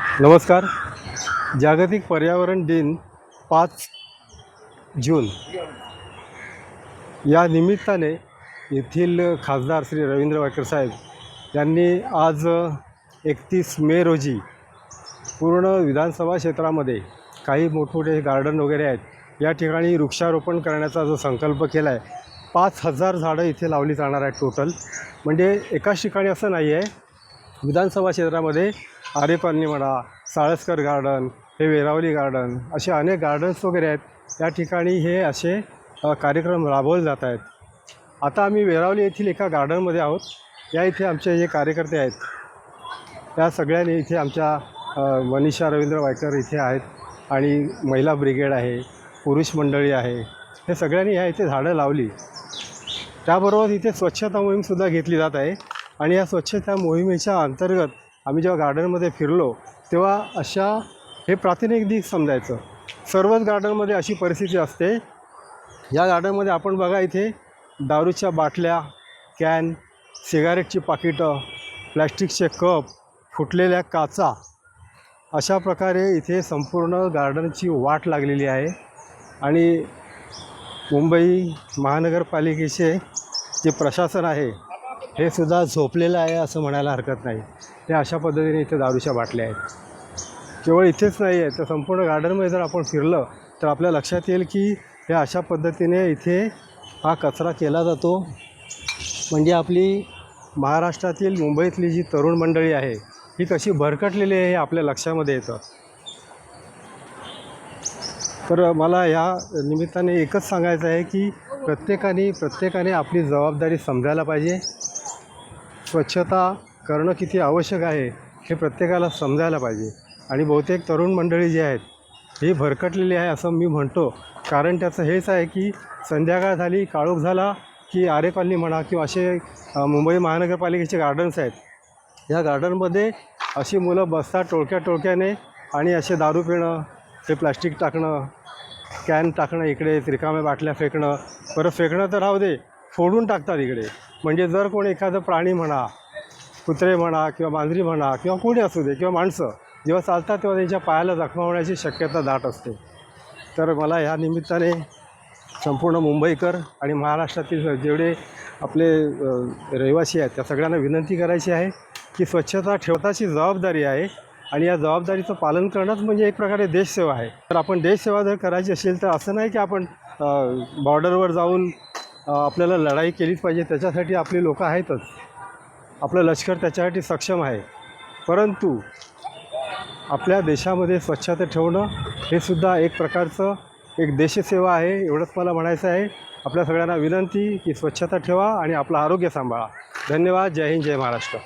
नमस्कार. जागतिक पर्यावरण दिन पाच जून. या निमित्ताने येथील खासदार श्री रवींद्र वायकर साहेब यांनी आज एकतीस मे रोजी पूर्ण विधानसभा क्षेत्रामध्ये काही मोठमोठे गार्डन वगैरे आहेत. या ठिकाणी वृक्षारोपण करण्याचा जो संकल्प केला आहे पाच हजार झाडं इथे लावली जाणार आहेत टोटल म्हणजे एकाच ठिकाणी असं नाही आहे विधानसभा क्षेत्रामध्ये आरे म्हणा साळसकर गार्डन हे वेरावली गार्डन असे अनेक गार्डन्स वगैरे आहेत. त्या ठिकाणी हे असे कार्यक्रम राबवले जात आहेत. आता आम्ही वेरावली येथील एका गार्डनमध्ये आहोत. या इथे आमचे जे कार्यकर्ते आहेत. त्या सगळ्यांनी इथे आमच्या मनीषा रवींद्र वायकर इथे आहेत आणि महिला ब्रिगेड आहे पुरुष मंडळी आहे. हे सगळ्यांनी ह्या इथे झाडं लावली. त्याबरोबर इथे स्वच्छता मोहीमसुद्धा घेतली जात आहे. आणि या स्वच्छता मोहिमेच्या अंतर्गत आम्ही जेव्हा गार्डनमध्ये फिरलो तेव्हा अशा हे प्रातिनिधिक समजायचं. सर्वच गार्डनमध्ये अशी परिस्थिती असते. या गार्डनमध्ये आपण बघा इथे दारूच्या बाटल्या कॅन सिगारेटची पाकिटं प्लॅस्टिकचे कप फुटलेल्या काचा अशा प्रकारे इथे संपूर्ण गार्डनची वाट लागलेली आहे. आणि मुंबई महानगरपालिकेचे जे प्रशासन आहे हे सुद्धा झोपलेलं आहे असं म्हणायला हरकत नाही. ते अशा पद्धतीने इथे दारूच्या बाटल्या आहेत. केवळ इथेच नाही आहे तर संपूर्ण गार्डनमध्ये जर आपण फिरलं तर आपल्या लक्षात येईल की हे अशा पद्धतीने इथे हा कचरा केला जातो. म्हणजे आपली महाराष्ट्रातील मुंबईतली जी तरुण मंडळी आहे ही कशी भरकटलेली आहे हे आपल्या लक्षामध्ये येतं. तर मला या निमित्ताने एकच सांगायचं आहे की प्रत्येकाने प्रत्येकाने आपली जबाबदारी समजायला पाहिजे. स्वच्छता करणं किती आवश्यक आहे हे प्रत्येकाला समजायला पाहिजे. आणि बहुतेक तरुण मंडळी जी आहेत ही भरकटलेली आहे असं मी म्हणतो. कारण त्याचं हेच आहे की संध्याकाळ झाली काळोख झाला की आरे कॉलनी म्हणा किंवा असे मुंबई महानगरपालिकेचे गार्डन्स आहेत. या गार्डनमध्ये अशी मुलं बसतात टोळक्या टोळक्याने आणि असे दारू पिणं ते प्लास्टिक टाकणं कॅन टाकणं इकडे रिकाम्या बाटल्या फेकणं परत फेकणं तर राहू दे फोडून टाकतात इकडे. म्हणजे जर कोण एखादं प्राणी म्हणा कुत्रे म्हणा किंवा मांजरी म्हणा किंवा कोणी असू दे किंवा माणसं जेव्हा चालतात तेव्हा त्यांच्या पायाला जखमा होण्याची शक्यता दाट असते. तर मला ह्या निमित्ताने संपूर्ण मुंबईकर आणि महाराष्ट्रातील जेवढे आपले रहिवासी आहेत त्या सगळ्यांना विनंती करायची आहे की स्वच्छता ठेवताची जबाबदारी आहे आणि या जबाबदारीचं पालन करणंच म्हणजे एक प्रकारे देशसेवा आहे. तर आपण देशसेवा जर करायची असेल तर असं नाही की आपण बॉर्डरवर जाऊन आपल्याला लढाई केलीच पाहिजे त्याच्यासाठी आपली लोकं आहेतच. आपलं लष्कर त्याच्यासाठी सक्षम आहे. परंतु आपल्या देशामध्ये स्वच्छता ठेवणं हे सुद्धा एक प्रकारचं एक देशसेवा आहे एवढंच मला म्हणायचं आहे. आपल्या सगळ्यांना विनंती की स्वच्छता ठेवा आणि आपलं आरोग्य सांभाळा. धन्यवाद. जय हिंद जय महाराष्ट्र.